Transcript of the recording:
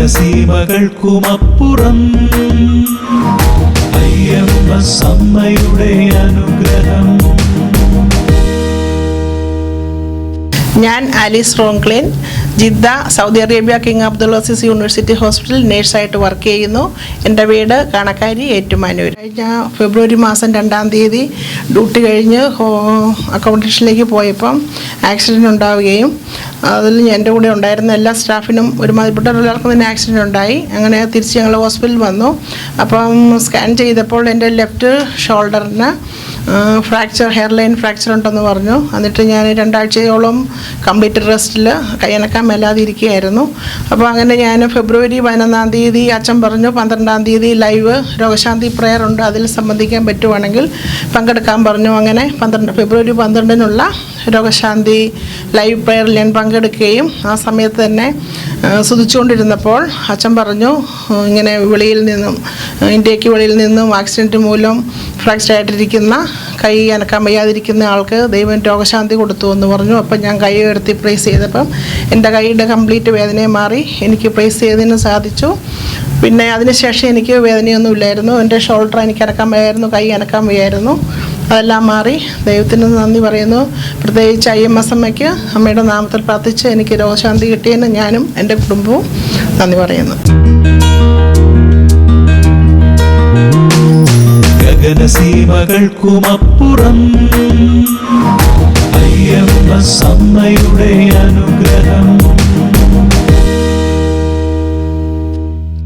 ഗഗനസീമകൾക്കുമപ്പുറം അയ്യമ്മ സമ്മയുടെ അനുഗ്രഹം. ഞാൻ Alice റോംക്ലിൻ Jeddah Saudi Arabia king Abdulaziz university hospital നേഴ്സായിട്ട് work ചെയ്യുന്നു. എന്റെ വീട് കണക്കാരി ഏറ്റുമാനൂർ കഴിഞ്ഞ ഫെബ്രുവരി മാസം രണ്ടാം തീയതി ഡ്യൂട്ടി കഴിഞ്ഞ് അക്കോമഡേഷനിലേക്ക് പോയപ്പം ആക്സിഡന്റ് ഉണ്ടാവുകയും അതിൽ എന്റെ കൂടെ ഉണ്ടായിരുന്ന എല്ലാ സ്റ്റാഫിനും ഒരുമാതിരിപ്പെട്ട എല്ലാവർക്കും തന്നെ ആക്സിഡന്റ് ഉണ്ടായി. അങ്ങനെ തിരിച്ച് ഞങ്ങൾ ഹോസ്പിറ്റലിൽ വന്നു. അപ്പം സ്കാൻ ചെയ്തപ്പോൾ എന്റെ ലെഫ്റ്റ് ഷോൾഡറിന് ഫ്രാക്ചർ ഹെയർ ലൈൻ ഫ്രാക്ചർ ഉണ്ടെന്ന് പറഞ്ഞു. എന്നിട്ട് ഞാൻ രണ്ടാഴ്ചയോളം കംപ്ലീറ്റ് റെസ്റ്റിൽ കൈയനക്കാൻ മേലാതെ ഇരിക്കുകയായിരുന്നു അപ്പോൾ അങ്ങനെ ഞാൻ ഫെബ്രുവരി പതിനൊന്നാം തീയതി അച്ഛൻ പറഞ്ഞു പന്ത്രണ്ടാം തീയതി ലൈവ് രോഗശാന്തി പ്രെയർ ഉണ്ട്. അതിൽ സംബന്ധിക്കാൻ പറ്റുവാണെങ്കിൽ പങ്കെടുക്കാൻ പറഞ്ഞു. അങ്ങനെ പന്ത്രണ്ട് ഫെബ്രുവരി പന്ത്രണ്ടിനുള്ള രോഗശാന്തി ലൈവ് പ്രെയറിൽ ഞാൻ പങ്കെടുക്കുകയും ആ സമയത്ത് തന്നെ സുതിച്ചുകൊണ്ടിരുന്നപ്പോൾ അച്ഛൻ പറഞ്ഞു ഇങ്ങനെ വെളിയിൽ നിന്നും ഇന്ത്യയ്ക്ക് വെളിയിൽ നിന്നും ആക്സിഡന്റ് മൂലം ഫ്രാക്ചർ ആയിട്ടിരിക്കുന്ന കൈ അനക്കാൻ വയ്യാതിരിക്കുന്ന ആൾക്ക് ദൈവം രോഗശാന്തി കൊടുത്തു എന്ന് പറഞ്ഞു. അപ്പം ഞാൻ കൈ ഉയർത്തി പ്രേസ് ചെയ്തപ്പം എന്റെ കൈയുടെ കംപ്ലീറ്റ് വേദനയെ മാറി എനിക്ക് പ്രേസ് ചെയ്തതിന് സാധിച്ചു. പിന്നെ അതിനുശേഷം എനിക്ക് വേദനയൊന്നും ഇല്ലായിരുന്നു. എന്റെ ഷോൾഡർ എനിക്ക് അനക്കാൻ വയ്യായിരുന്നു കൈ അനക്കാൻ വയ്യായിരുന്നു. അതെല്ലാം മാറി ദൈവത്തിന് നന്ദി പറയുന്നു. പ്രത്യേകിച്ച് ഐ എം എസ് അമ്മയ്ക്ക് അമ്മയുടെ നാമത്തിൽ പ്രാർത്ഥിച്ച് എനിക്ക് രോഗശാന്തി കിട്ടിയതിന് ഞാനും എന്റെ കുടുംബവും നന്ദി പറയുന്നു. ഗഗനസീമകൾക്കുമപ്പുറം അയ്യപ്പ സമ്മയുടെ അനുഗ്രഹം.